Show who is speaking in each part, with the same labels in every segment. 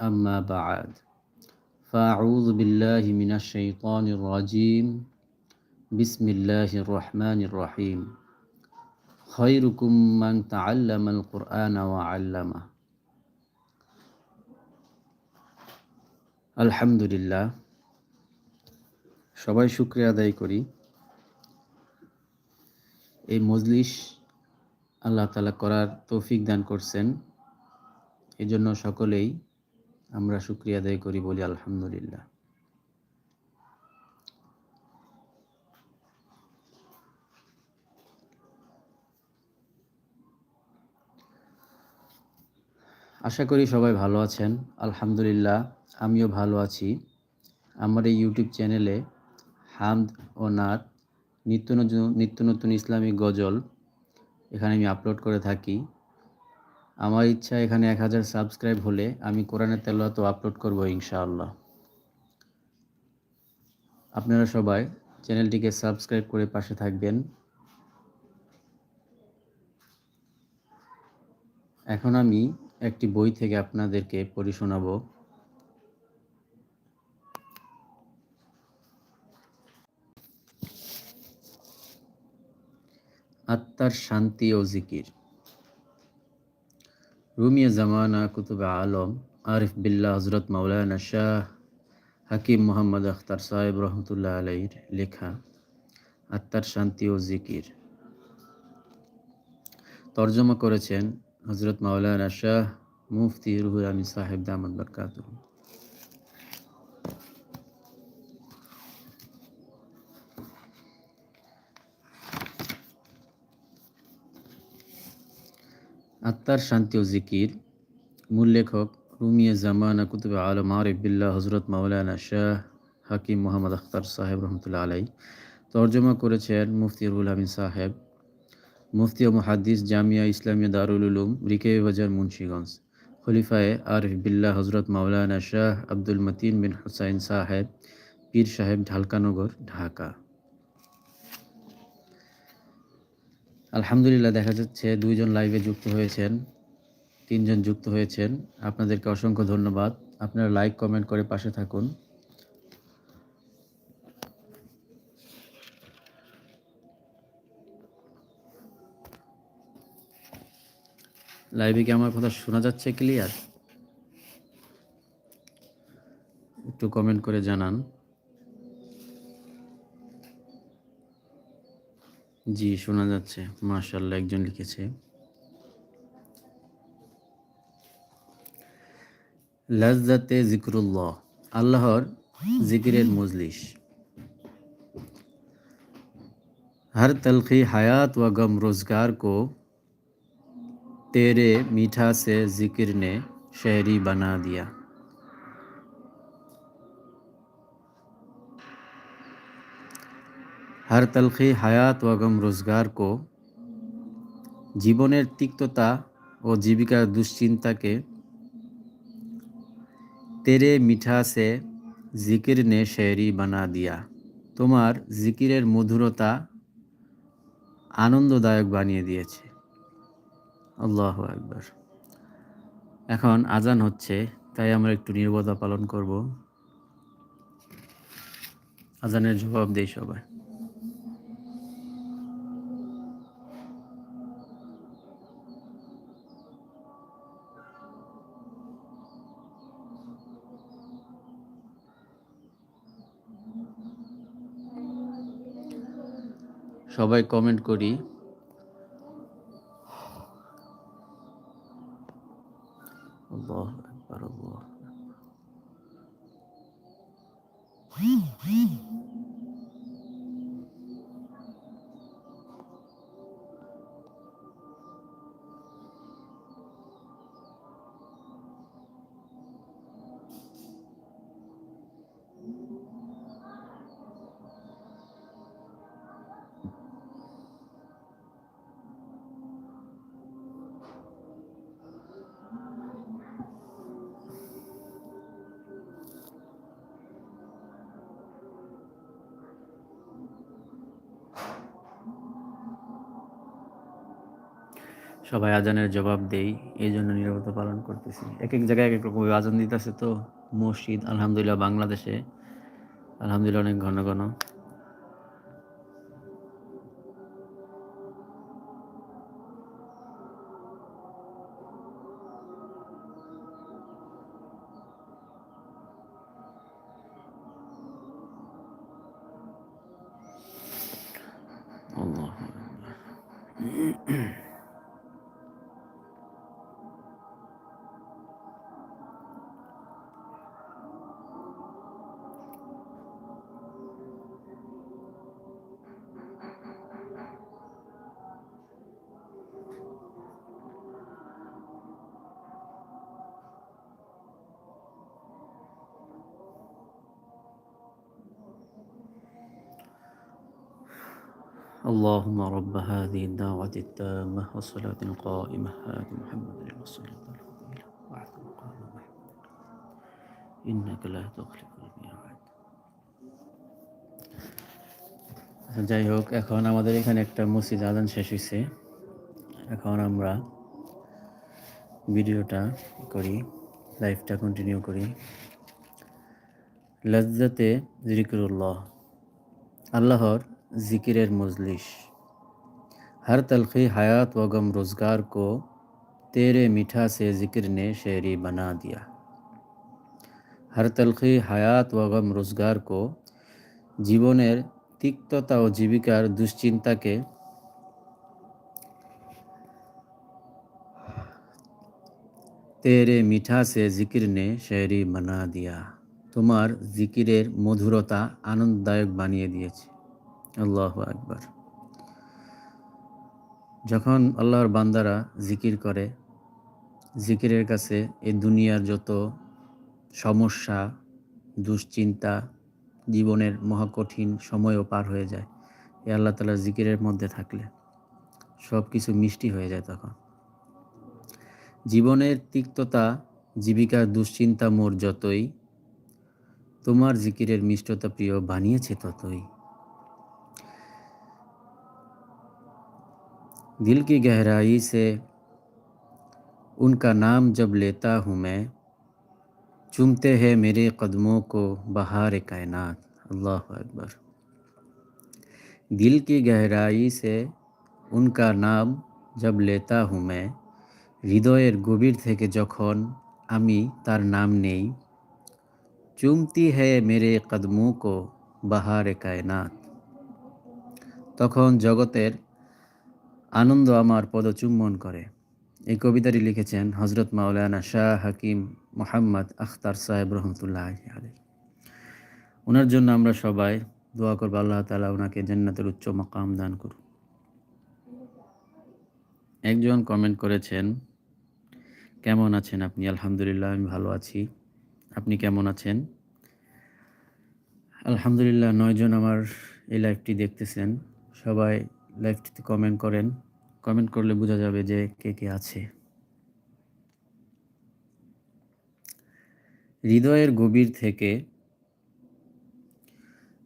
Speaker 1: أما بعد فأعوذ بالله من الشيطان الرجيم بسم الله الرحمن الرحيم خيركم من تعلم القرآن وعلمه আলহামদুলিল্লাহ সবাই শুক্রিয়া আদায় করি এই মজলিস আল্লাহ তালা করার তৌফিক দান করছেন এই জন্য সকলেই আমরা শুক্রিয়া আদায় করি বলি আলহামদুলিল্লাহ। আশা করি সবাই ভালো আছেন, আলহামদুলিল্লাহ আমিও ভালো আছি। আমার এই ইউটিউব চ্যানেলে হামদ ও নাথ নিত্য নতুন নিত্য নতুন ইসলামিক গজল এখানে আমি আপলোড করে থাকি। আমার ইচ্ছা এখানে এক হাজার সাবস্ক্রাইব হলে আমি কোরআনের তেলাওয়াতও আপলোড করব ইনশাআল্লাহ। আপনারা সবাই চ্যানেলটিকে সাবস্ক্রাইব করে পাশে থাকবেন। এখন আমি একটি বই থেকে আপনাদেরকে পড়ি শোনাবো। আত্মার শান্তি ও জিকির। রুমিয়া জামানা কুতুবে আলম, আরিফ বিল্লাহ হজরত মাওলানা শাহ হাকিম মোহাম্মদ আখতার সাহেব রহমতুল্লাহ আলাইর লেখা আত্মার শান্তি ও জিকির। তর্জমা করেছেন হজরত মাওলানা শাহ মুফতি রুহুল আমিন সাহেব দামদ বরকাতুহ। আত্মার শান্তি ও জিকির। মূল লেখক রুমিয়া জামানা কুতুব আলম আরিফ বিল্লাহ হজরত মাওলানা শাহ হাকিম মোহাম্মদ আখতার সাহেব রহমতুল্লাহ আলাই তর্জমা করেছেন মুফতি রুল আমিন সাহেব, মুফতি ও মুহাদ্দিস জামিয়া ইসলামিয়া দারুল উলুম রিকে বাজার মুন্সীগঞ্জ, খলিফায়ে আরিফ বিল্লাহ হজরত মাওলানা শাহ আব্দুল মতিন বিন হুসাইন সাহেব, পীর সাহেব ঢালকানগর, ঢাকা। আলহামদুলিল্লাহ দেখা যাচ্ছে দুইজন লাইভে যুক্ত হয়েছেন, তিনজন যুক্ত হয়েছেন। আপনাদেরকে অসংখ্য ধন্যবাদ। আপনারা লাইক কমেন্ট করে পাশে থাকুন। লাইভে কি আমার কথা শোনা যাচ্ছে ক্লিয়ার একটু কমেন্ট করে জানান। জি শোনা যাচ্ছে মাশাল্লাহ একজন লিখেছে লাজ্জাতে জিক্রুল্লাহ আল্লাহর জিকিরের মজলিস हर तलखी हयात व गम रोज़गार को तेरे मीठा से जिक्र ने शहरी बना दिया हर तलखी হায়াত ওয়াগম রোজগার কো জীবনের তিক্ততা ও জীবিকার দুশ্চিন্তাকে তেরে মিঠা সে জিকির নে শেরি বানা দিয়া তোমার জিকিরের মধুরতা আনন্দদায়ক বানিয়ে দিয়েছে আল্লাহ একবার এখন আজান হচ্ছে তাই আমরা একটু নির্বতা পালন করব আজানের জবাব দেই সবাই সবাই কমেন্ট করি। সবাই আজানের জবাব দেই এই জন্য নিরবতা পালন করতেছি। এক এক জায়গায় এক এক রকম আজান দিতেছে তো, মসজিদ, আলহামদুলিল্লাহ বাংলাদেশে। আলহামদুলিল্লাহ অনেক ঘন ঘন। আল্লাহ اللهم رب هذه الدعوة التامة والصلاة القائمة آت محمد الوسيلة الفضيلة وعد مقام محمود إنك لا تخلف الميعاد যাই হোক এখন আমাদের এখানে একটা মসজিদ আদান শেষ হয়েছে এখন আমরা ভিডিওটা করি লাইভটা কন্টিনিউ করি লজ্জাতে জিকিরুল্লাহ আল্লাহর जिक्र मजलिश हर तलखी हयात व गम रोज़गार को तेरे मीठा से ज़िक्र ने शेरी बना दिया हर तलखी হায়াত ও গম রোজগার কো জীবনের তিক্ততা ও জীবিকার দুশ্চিন্তাকে তেরে মিঠা সে জিকির নে শেরি বানা দিয়া তোমার জিকিরের মধুরতা আনন্দদায়ক বানিয়ে দিয়েছে আল্লাহ আকবার। যখন আল্লাহর বান্দারা জিকির করে, জিকিরের কাছে এই দুনিয়ার যত সমস্যা, দুশ্চিন্তা, জীবনের মহাকঠিন সময়ও পার হয়ে যায়, এ আল্লাহ তালার জিকিরের মধ্যে থাকলে সব কিছু মিষ্টি হয়ে যায় তখন। জীবনের তিক্ততা জীবিকার দুশ্চিন্তা মোর যতই, তোমার জিকিরের মিষ্টতা প্রিয় বানিয়েছে ততই। दिल की गहराई से उनका नाम जब लेता हूँ मैं चूमते हैं मेरे कदमों को बहार कायनात अल्लाह अकबर दिल की गहराई से उनका नाम जब लेता हूँ मैं হৃদয়ের গভীর থেকে যখন আমি তার নাম নেই চুমতি হে মেরে কদমো কো বাহারে কায়নাত তখন জগতের আনন্দ আমার পদচুম্বন করে। এই কবিতাটি লিখেছেন হজরত মাওলানা শাহ হাকিম মোহাম্মদ আখতার সাহেব রহমতুল্লাহ আলী ওনার জন্য আমরা সবাই দোয়া করব, আল্লাহ তালা ওনাকে জান্নাতের উচ্চ মকাম দান করুন একজন কমেন্ট করেছেন, কেমন আছেন আপনি? আলহামদুলিল্লাহ, আমি ভালো আছি। আপনি কেমন আছেন? আলহামদুলিল্লাহ, নয়জন আমার এই লাইভটি দেখতেছেন। সবাই লাইভটিতে কমেন্ট করেন। কমেন্ট করলে বোঝা যাবে যে কে কে আছে। হৃদয়ের গভীর থেকে,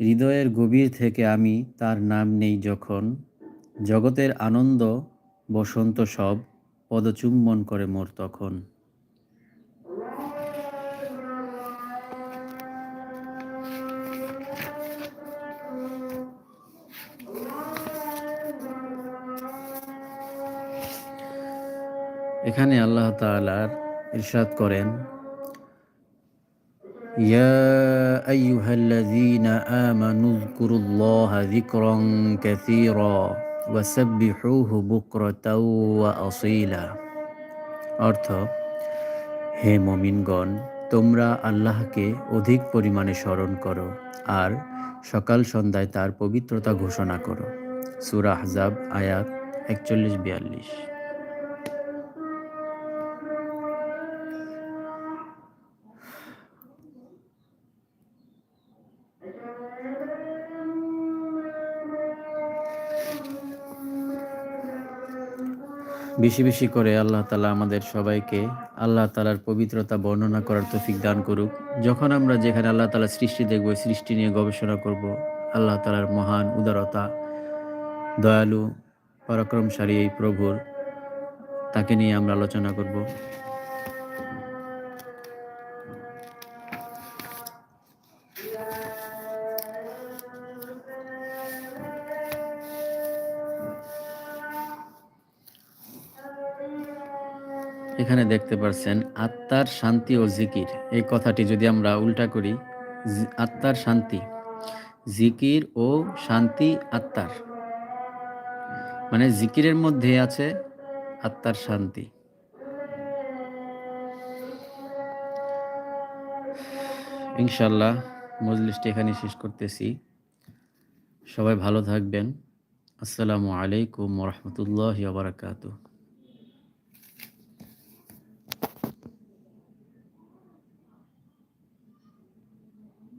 Speaker 1: হৃদয়ের গভীর থেকে আমি তার নাম নেই যখন, জগতের আনন্দ বসন্ত সব পদচুম্বন করে মোর তখন। এখানে আল্লাহ তালার ইরশাদ করেন يا أيها الذين آمنوا اذكروا الله ذكرا كثيرا وسبحوه بكرة وأصيلا অর্থ হে মমিনগণ তোমরা আল্লাহকে অধিক পরিমাণে স্মরণ করো আর সকাল সন্ধ্যায় তার পবিত্রতা ঘোষণা করো সুরা হজাব আয়াত একচল্লিশ বিয়াল্লিশ বেশি বেশি করে আল্লাহ তালা আমাদের সবাইকে আল্লাহ তালার পবিত্রতা বর্ণনা করার তফিক দান করুক। যখন আমরা যেখানে আল্লাহ তালার সৃষ্টি দেখব সৃষ্টি নিয়ে গবেষণা করব, আল্লাহ তালার মহান উদারতা, দয়ালু, পরাক্রমশালী এই প্রভুর, তাকে নিয়ে আমরা আলোচনা করব। এখানে দেখতে পাচ্ছেন আত্মার শান্তি ও জিকির। এই কথাটি যদি আমরা উল্টা করি আত্মার শান্তি, জিকির ও শান্তি আত্মার। মানে জিকিরের মধ্যে আছে আত্মার শান্তি। ইনশাল্লাহ মজলিসটি এখানে শেষ করতেছি। সবাই ভালো থাকবেন। আসসালামু আলাইকুম রহমতুল্লাহ বারাকাতু